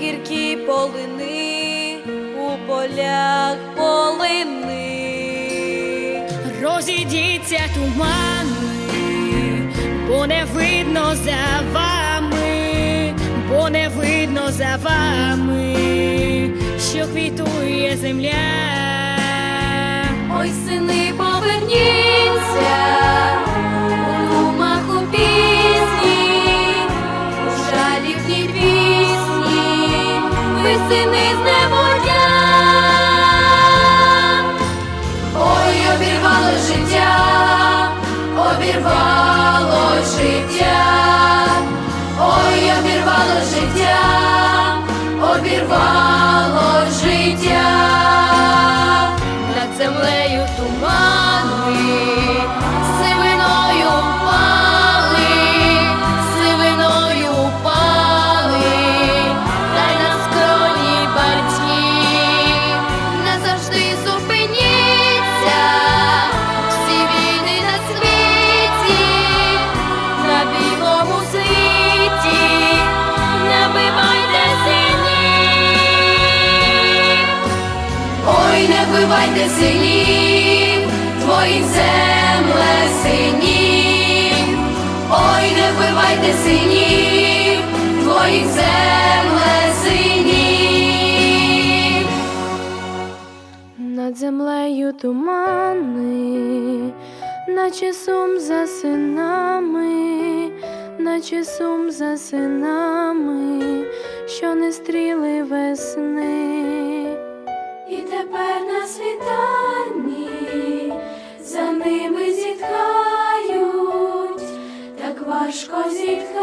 гіркі полини у полях полини. Розійдіться тумани, бо не видно за вами, бо не видно за вами, що квітує земля. in the Ой, не вбивайте синів, твої земле синів. Ой, не вбивайте синів, твоїх земле синів. Над землею тумани, наче сум за синами, наче сум за синами, що не стріли весни. Світанні. За ними зітхають, так важко зітхають